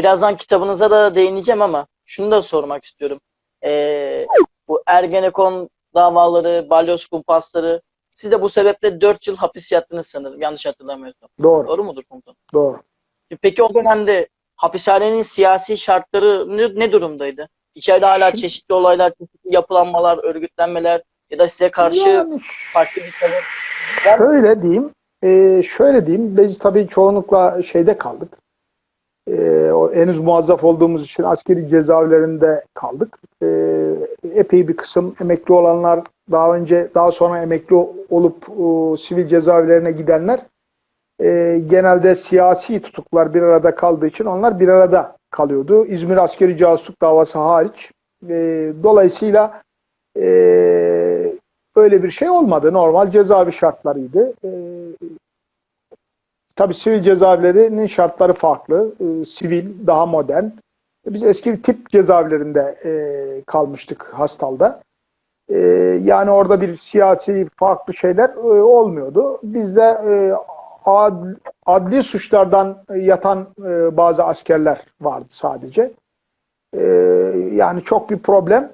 birazdan kitabınıza da değineceğim ama şunu da sormak istiyorum. Ee, bu Ergenekon davaları, balyoz kumpasları siz de bu sebeple 4 yıl hapis yattınız sanırım yanlış hatırlamıyorsam. Doğru, Doğru mudur komutanım? doğru. Peki o dönemde hapishanenin siyasi şartları ne, ne durumdaydı? İçeride hala çeşitli olaylar, çeşitli yapılanmalar, örgütlenmeler ya da size karşı Yani farklı bir tavır. şöyle diyeyim, e, şöyle diyeyim, biz tabii çoğunlukla şeyde kaldık. E, henüz muazzaf olduğumuz için askeri cezaevlerinde kaldık. E, epey bir kısım emekli olanlar, daha önce, daha sonra emekli olup sivil cezaevlerine gidenler e, genelde siyasi tutuklar bir arada kaldığı için onlar bir arada kalıyordu. İzmir askeri casusluk davası hariç. Dolayısıyla e, öyle bir şey olmadı. Normal cezaevi şartlarıydı. E, tabii sivil cezaevlerinin şartları farklı. E, sivil, daha modern. E, Biz eski tip cezaevlerinde e, kalmıştık Hastal'da. E, yani orada bir siyasi farklı şeyler e, olmuyordu. Bizde e, ad- adli suçlardan yatan e, bazı askerler vardı sadece. E, yani çok bir problem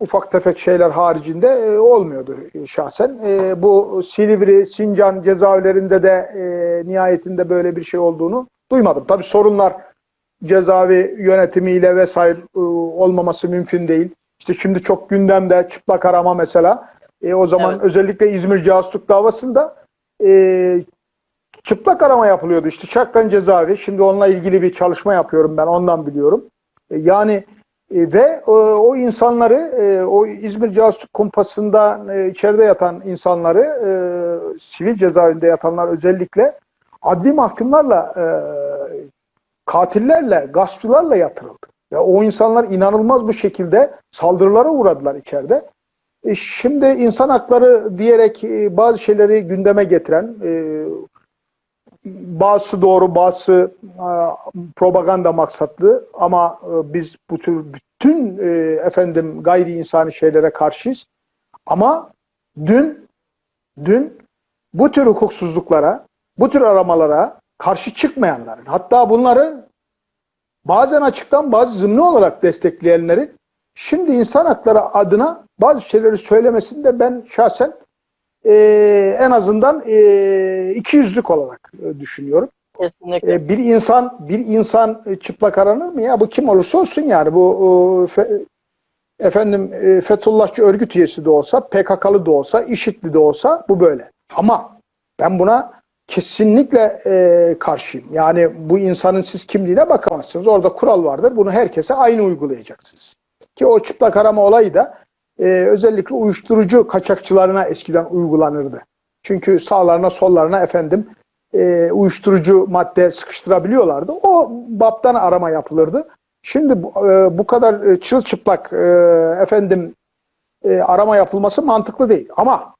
ufak tefek şeyler haricinde e, olmuyordu şahsen. E, bu Silivri, Sincan cezaevlerinde de e, nihayetinde böyle bir şey olduğunu duymadım. Tabii sorunlar cezaevi yönetimiyle vesaire e, olmaması mümkün değil. İşte şimdi çok gündemde çıplak arama mesela. E, o zaman Evet. özellikle İzmir casusluk davasında e, çıplak arama yapılıyordu. İşte Çakran cezaevi. Şimdi onunla ilgili bir çalışma yapıyorum ben. Ondan biliyorum. E, yani e, ve e, o insanları, e, o İzmir Casusluk Kumpası'nda e, içeride yatan insanları, e, sivil cezaevinde yatanlar özellikle adli mahkumlarla, e, katillerle, gaspçılarla yatırıldı. Ya o insanlar inanılmaz bu şekilde saldırılara uğradılar içeride. E, şimdi insan hakları diyerek e, bazı şeyleri gündeme getiren, e, bazısı doğru, bazısı e, propaganda maksatlı ama e, biz bu tür bütün e, efendim gayri insani şeylere karşıyız. Ama dün dün bu tür hukuksuzluklara, bu tür aramalara karşı çıkmayanların, hatta bunları bazen açıktan bazı zımni olarak destekleyenlerin şimdi insan hakları adına bazı şeyleri söylemesini de ben şahsen e, en azından e, iki yüzlük olarak e, düşünüyorum. Kesinlikle. E, bir insan bir insan e, çıplak aranır mı ya? Bu kim olursa olsun yani. Bu o, fe- efendim e, Fethullahçı örgüt üyesi de olsa, PKK'lı da olsa, IŞİD'li de olsa bu böyle. Ama ben buna kesinlikle e, karşıyım. Yani bu insanın siz kimliğine bakamazsınız. Orada kural vardır. Bunu herkese aynı uygulayacaksınız. Ki o çıplak arama olayı da e, özellikle uyuşturucu kaçakçılarına eskiden uygulanırdı. Çünkü sağlarına sollarına efendim e, uyuşturucu madde sıkıştırabiliyorlardı. O baptan arama yapılırdı. Şimdi bu, e, bu kadar e, çırılçıplak e, efendim e, arama yapılması mantıklı değil. Ama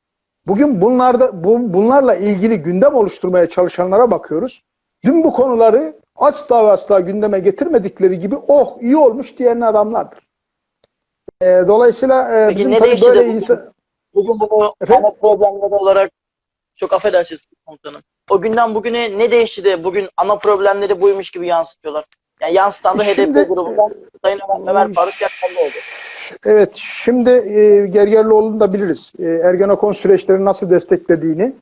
bugün bunlarda bu, bunlarla ilgili gündem oluşturmaya çalışanlara bakıyoruz. Dün bu konuları asla ve asla gündeme getirmedikleri gibi oh iyi olmuş diyen adamlardır. E, dolayısıyla e, Peki bizim ne tabii değişti böyle bugün? insan... Bugün bunu Efendim? ana problemleri olarak çok affedersiniz komutanım. O günden bugüne ne değişti de bugün ana problemleri buymuş gibi yansıtıyorlar. Yani yansıtan da Şimdi- HDP grubundan Sayın Ömer, Ömer Faruk Yakmalı oldu. Evet, şimdi e, Gergerlioğlu'nu da biliriz. E, Ergenekon süreçleri nasıl desteklediğini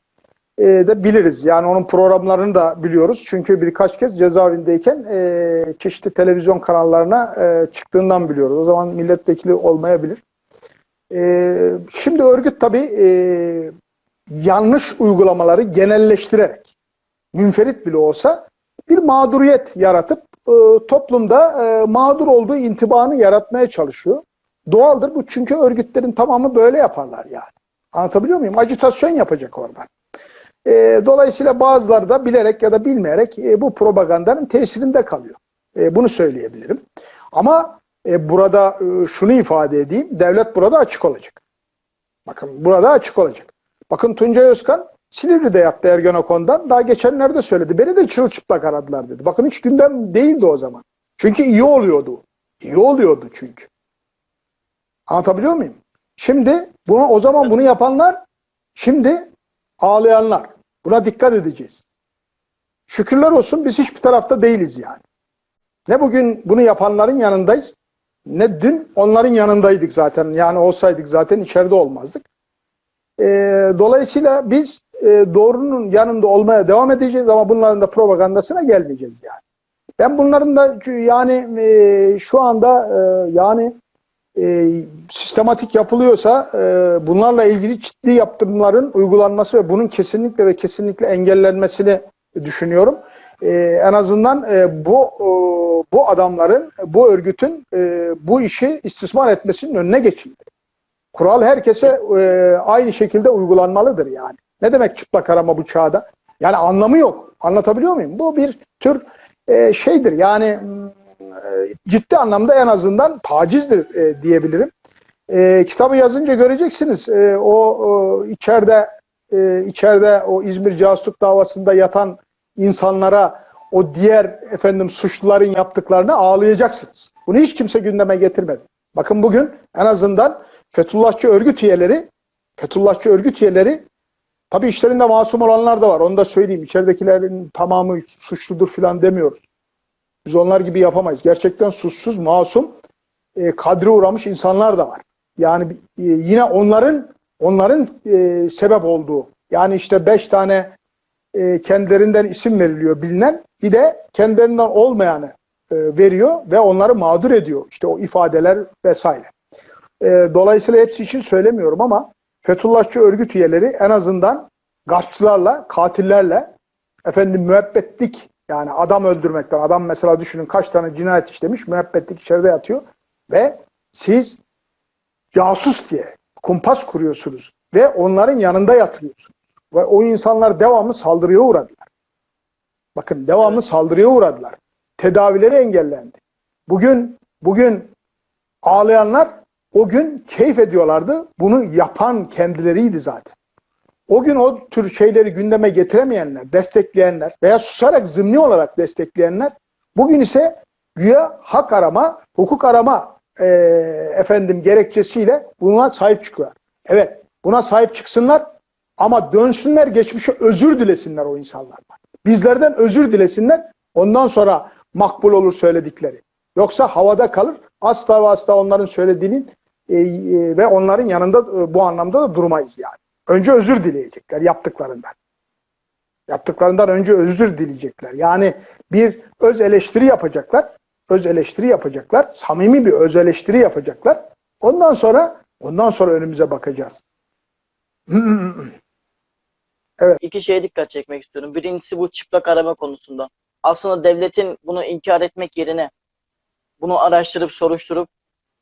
e, de biliriz. Yani onun programlarını da biliyoruz. Çünkü birkaç kez cezaevindeyken e, çeşitli televizyon kanallarına e, çıktığından biliyoruz. O zaman milletvekili olmayabilir. E, şimdi örgüt tabii e, yanlış uygulamaları genelleştirerek, münferit bile olsa bir mağduriyet yaratıp e, toplumda e, mağdur olduğu intibanı yaratmaya çalışıyor. Doğaldır bu çünkü örgütlerin tamamı böyle yaparlar yani. Anlatabiliyor muyum? Acitasyon yapacak orada. E, dolayısıyla bazıları da bilerek ya da bilmeyerek e, bu propagandanın tesirinde kalıyor. E, bunu söyleyebilirim. Ama e, burada e, şunu ifade edeyim. Devlet burada açık olacak. Bakın burada açık olacak. Bakın Tuncay Özkan Silivri'de yattı Ergenekon'dan. Daha geçenlerde söyledi. Beni de çırılçıplak aradılar dedi. Bakın hiç gündem değildi o zaman. Çünkü iyi oluyordu. İyi oluyordu çünkü. Anlatabiliyor muyum? Şimdi bunu o zaman bunu yapanlar şimdi ağlayanlar. Buna dikkat edeceğiz. Şükürler olsun biz hiçbir tarafta değiliz yani. Ne bugün bunu yapanların yanındayız, ne dün onların yanındaydık zaten. Yani olsaydık zaten içeride olmazdık. E, dolayısıyla biz e, doğrunun yanında olmaya devam edeceğiz ama bunların da propagandasına gelmeyeceğiz yani. Ben bunların da yani e, şu anda e, yani e, sistematik yapılıyorsa e, bunlarla ilgili ciddi yaptırımların uygulanması ve bunun kesinlikle ve kesinlikle engellenmesini düşünüyorum. E, en azından e, bu e, bu adamların, bu örgütün e, bu işi istismar etmesinin önüne geçildi. Kural herkese e, aynı şekilde uygulanmalıdır yani. Ne demek çıplak arama bu çağda? Yani anlamı yok. Anlatabiliyor muyum? Bu bir tür e, şeydir yani e, ciddi anlamda en azından tacizdir e, diyebilirim. E, kitabı yazınca göreceksiniz e, o, o içeride e, içeride o İzmir casusluk davasında yatan insanlara o diğer efendim suçluların yaptıklarını ağlayacaksınız. Bunu hiç kimse gündeme getirmedi. Bakın bugün en azından Fethullahçı örgüt üyeleri Fethullahçı örgüt üyeleri tabii işlerinde masum olanlar da var. Onu da söyleyeyim. İçeridekilerin tamamı suçludur filan demiyoruz. Biz onlar gibi yapamayız. Gerçekten suçsuz, masum, e, kadri uğramış insanlar da var. Yani e, yine onların onların e, sebep olduğu yani işte beş tane e, kendilerinden isim veriliyor bilinen bir de kendilerinden olmayanı e, veriyor ve onları mağdur ediyor. İşte o ifadeler vesaire. E, dolayısıyla hepsi için söylemiyorum ama Fethullahçı örgüt üyeleri en azından gaspçılarla, katillerle efendim müebbetlik yani adam öldürmekten adam mesela düşünün kaç tane cinayet işlemiş müebbetlik içeride yatıyor ve siz casus diye kumpas kuruyorsunuz ve onların yanında yatırıyorsunuz. Ve o insanlar devamlı saldırıya uğradılar. Bakın devamlı Evet. saldırıya uğradılar. Tedavileri engellendi. Bugün bugün ağlayanlar o gün keyif ediyorlardı. Bunu yapan kendileriydi zaten. O gün o tür şeyleri gündeme getiremeyenler, destekleyenler veya susarak zımni olarak destekleyenler bugün ise güya hak arama, hukuk arama e, efendim gerekçesiyle buna sahip çıkıyorlar. Evet buna sahip çıksınlar ama dönsünler geçmişe özür dilesinler o insanlardan. Bizlerden özür dilesinler ondan sonra makbul olur söyledikleri. Yoksa havada kalır asla ve asla onların söylediğinin e, e, ve onların yanında e, bu anlamda da durmayız yani. Önce özür dileyecekler yaptıklarından. Yaptıklarından önce özür dileyecekler. Yani bir öz eleştiri yapacaklar. Öz eleştiri yapacaklar. Samimi bir öz eleştiri yapacaklar. Ondan sonra ondan sonra önümüze bakacağız. İki şeye dikkat çekmek istiyorum. Birincisi bu çıplak arama konusunda. Aslında devletin bunu inkar etmek yerine bunu araştırıp soruşturup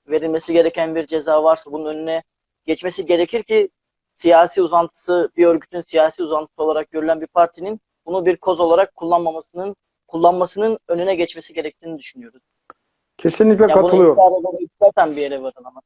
verilmesi gereken bir ceza varsa bunun önüne geçmesi gerekir ki siyasi uzantısı, bir örgütün siyasi uzantısı olarak görülen bir partinin bunu bir koz olarak kullanmamasının kullanmasının önüne geçmesi gerektiğini düşünüyoruz. Kesinlikle Ya bunu katılıyorum. zaten bir yere varılamaz.